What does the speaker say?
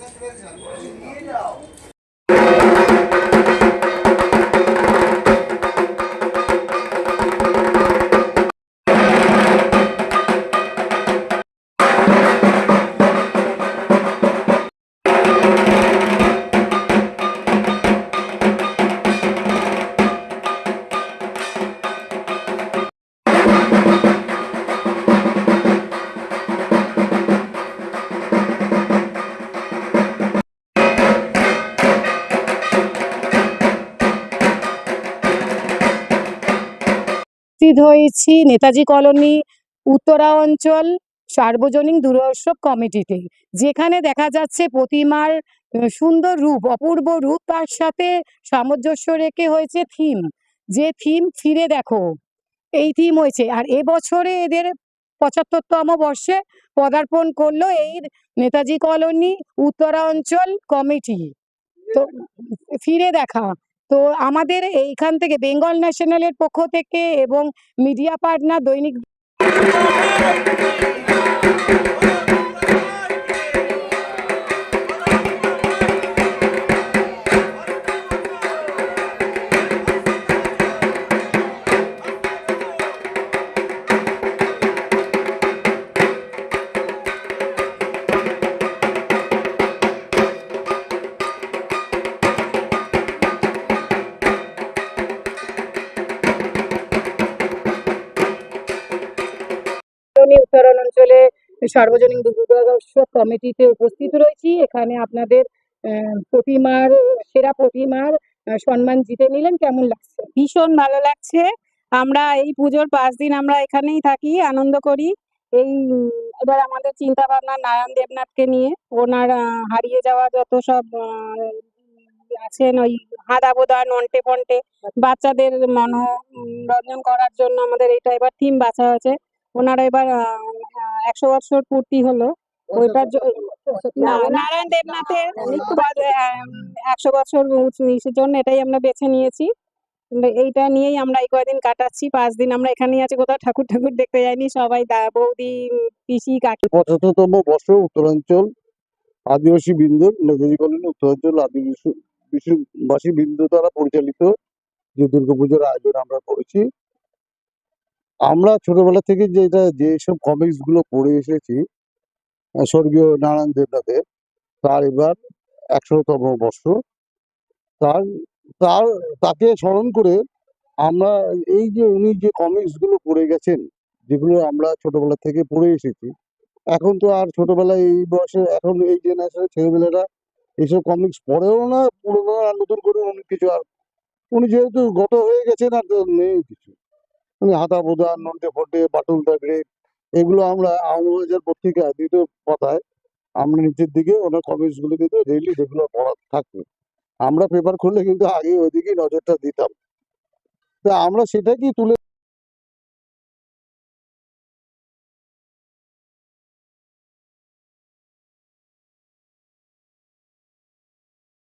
Legal. উপস্থিত হয়েছি Netaji colony, Uttara অঞ্চল, সার্বজনীন দুর্গোৎসব কমিটিতে, যেখানে দেখা যাচ্ছে প্রতিমার সুন্দর রূপ, অপূর্ব রূপ, তার সাথে সামঞ্জস্য রেখে হয়েছে থিম। যে থিম ফিরে দেখো, এই থিম হয়েছে। আর এবছরে এদের পঁচাত্তরতম বর্ষে পদার্পণ করল এই নেতাজি কলোনি, উত্তরা অঞ্চল কমিটি। তো, ফিরে দেখা। তো আমাদের এইখান থেকে বেঙ্গল ন্যাশনালের পক্ষ থেকে এবং মিডিয়া পার্টনার দৈনিক সার্বজনীন দুর্গোৎসব কমিটিতে উপস্থিত রয়েছি। এখানে আপনাদের প্রতিমার, সেরা প্রতিমার সম্মান জিতে নিলেন। কেমন লাগছে? ভীষণ ভালো লাগছে। আমরা এই পুজোর পাঁচ দিন আমরা এখানেই থাকি, আনন্দ করি। এই, এবার আমাদের চিন্তা ভাবনা নারায়ণ দেবনাথকে নিয়ে। ওনার হারিয়ে যাওয়া যত সব আছেন ওই হাদা বোদা নন্টে ফন্টে বাচ্চাদের মনোরঞ্জন করার জন্য আমাদের এটা এবার থিম বাছা হয়েছে। ওনারা এবার একশো বছর পূর্তি হলো। ওইটার না, নারায়ণ দেবনাথের একশো বছর জন্য এটাই আমরা বেছে নিয়েছি। এইটা নিয়েই আমরা এই কয়দিন কাটাচ্ছি পাঁচ দিন আমরা এখানেই আছি কোথাও ঠাকুর ঠাকুর দেখতে যাইনি সবাই দা- বৌদি পিসি কাকি। পঁচাত্তরতম বর্ষ উত্তরাঞ্চল আদিবাসী বৃন্দ নেতাজি কলোনি উত্তরাঞ্চল আদিবাসী বাসী বৃন্দ দ্বারা পরিচালিত যে দুর্গাপুজোর আয়োজন আমরা করেছি। আমরা ছোটবেলা থেকে যে যেটা যেসব কমিক্সগুলো পড়ে এসেছি স্বর্গীয় নারায়ণ দেবনাথের, তার এবার একশোতম বর্ষ। তার তার, তাকে স্মরণ করে আমরা এই যে উনি যে কমিক্সগুলো পড়ে গেছেন, যেগুলো আমরা ছোটবেলা থেকে পড়ে এসেছি, এখন তো আর ছোটবেলায় এই বয়সে, এখন এই জেনারেশনের ছেলেমেয়েরা এইসব কমিক্স পড়েও না পুরোনো আর নতুন করে অনেক কিছু আর, উনি যেহেতু গত হয়ে গেছেন, আর নেই কিছু। হাতা বোধা নন্টে ফটে বাটুল দা গ্রেট এগুলো আমরা আওয়াজের পত্রিকা দ্বিতীয় পাতায় আমরা নিচের দিকে ওনারগুলো কিন্তু ডেইলি যেগুলো পড়া থাকবে আমরা পেপার খুললে কিন্তু আগে ওইদিকে নজরটা দিতাম। তা আমরা সেটাকেই তুলে